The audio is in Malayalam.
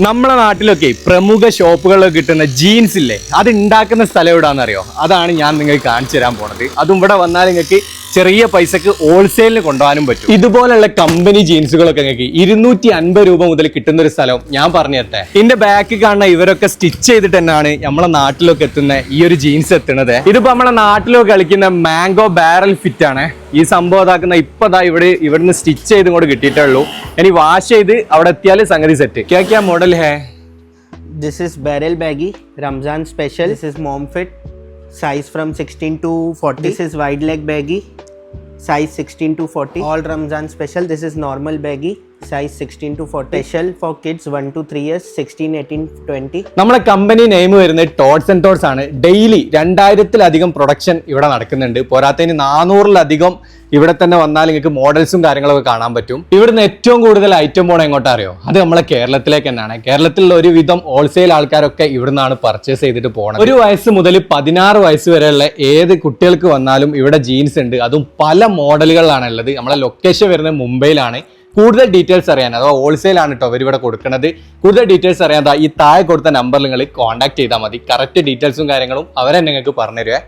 നമ്മളെ നാട്ടിലൊക്കെ പ്രമുഖ ഷോപ്പുകളിലൊക്കെ കിട്ടുന്ന ജീൻസ് ഇല്ലേ? അത് ഉണ്ടാക്കുന്ന സ്ഥലം എവിടാന്ന് അതാണ് ഞാൻ നിങ്ങൾക്ക് കാണിച്ചു തരാൻ പോണത്. അതും ഇവിടെ വന്നാൽ നിങ്ങൾക്ക് ചെറിയ പൈസക്ക് ഹോൾസെയിലിന് കൊണ്ടുപോകാനും പറ്റും. ഇതുപോലുള്ള കമ്പനി ജീൻസുകളൊക്കെ നിങ്ങൾക്ക് ഇരുന്നൂറ്റി അൻപത് രൂപ മുതൽ കിട്ടുന്ന ഒരു സ്ഥലം ഞാൻ പറഞ്ഞു തരട്ടെ. ഇതിന്റെ ബാക്ക് കാണുന്ന ഇവരൊക്കെ സ്റ്റിച്ച് ചെയ്തിട്ട് തന്നെയാണ് നമ്മളെ നാട്ടിലൊക്കെ എത്തുന്ന ഈ ഒരു ജീൻസ് എത്തുന്നത്. ഇതിപ്പോ നമ്മളെ നാട്ടിലൊക്കെ കളിക്കുന്ന മാംഗോ ബാരൽ ഫിറ്റ് ആണ്. ഈ സംഭവം ഇതാക്കുന്ന ഇപ്പൊ ദാ ഇവിടെ ഇവിടുന്ന് സ്റ്റിച്ച് ചെയ്ത് ഇങ്ങോട്ട് കിട്ടിയിട്ടേ ഉള്ളൂ ഇനി വാഷ് ചെയ്ത് അവിടെ എത്തിയാൽ സംഗതി സെറ്റ് ക്യാ ക്യാ model hey this is barrel baggy Ramzan special this is mom fit size from 16 to 40. This is wide leg baggy size 16 to 40. All Ramzan special. This is normal baggy size 16 to 40. Special for kids 1 to 3 years 16, 18, 20. നമ്മളെ കമ്പനി നെയിം വരുന്നത് ടോട്ട്സ് ആൻഡ് ടോട്ട്സ് ആണ്. ഡെയിലി രണ്ടായിരത്തിലധികം പ്രൊഡക്ഷൻ ഇവിടെ നടക്കുന്നുണ്ട്. പോരാത്തതിന് നാനൂറിലധികം ഇവിടെ തന്നെ വന്നാൽ നിങ്ങൾക്ക് മോഡൽസും കാര്യങ്ങളൊക്കെ കാണാൻ പറ്റും. ഇവിടുന്ന് ഏറ്റവും കൂടുതൽ ഐറ്റം പോണ എങ്ങോട്ടാ അറിയോ? അത് നമ്മളെ കേരളത്തിലേക്ക് തന്നെയാണ്. കേരളത്തിലുള്ള ഒരുവിധം ഹോൾസെയിൽ ആൾക്കാരൊക്കെ ഇവിടുന്നാണ് പർച്ചേസ് ചെയ്തിട്ട് പോകണം ഒരു വയസ്സ് മുതൽ പതിനാറ് വയസ്സ് വരെയുള്ള ഏത് കുട്ടികൾക്ക് വന്നാലും ഇവിടെ ജീൻസ് ഉണ്ട്. അതും പല മോഡലുകളിലാണ് ഉള്ളത്. നമ്മളെ ലൊക്കേഷൻ വരുന്നത് മുംബൈയിലാണ്. കൂടുതൽ ഡീറ്റെയിൽസ് അറിയാൻ അഥവാ ഹോൾസെയിൽ ആണ് കേട്ടോ അവർ ഇവിടെ കൊടുക്കുന്നത് കൂടുതൽ ഡീറ്റെയിൽസ് അറിയാൻ ഈ താഴെ കൊടുത്ത നമ്പറിൽ നിങ്ങൾ കോൺടാക്ട് ചെയ്താൽ മതി. കറക്റ്റ് ഡീറ്റെയിൽസും കാര്യങ്ങളും അവരെ നിങ്ങൾക്ക് പറഞ്ഞു തരുവേ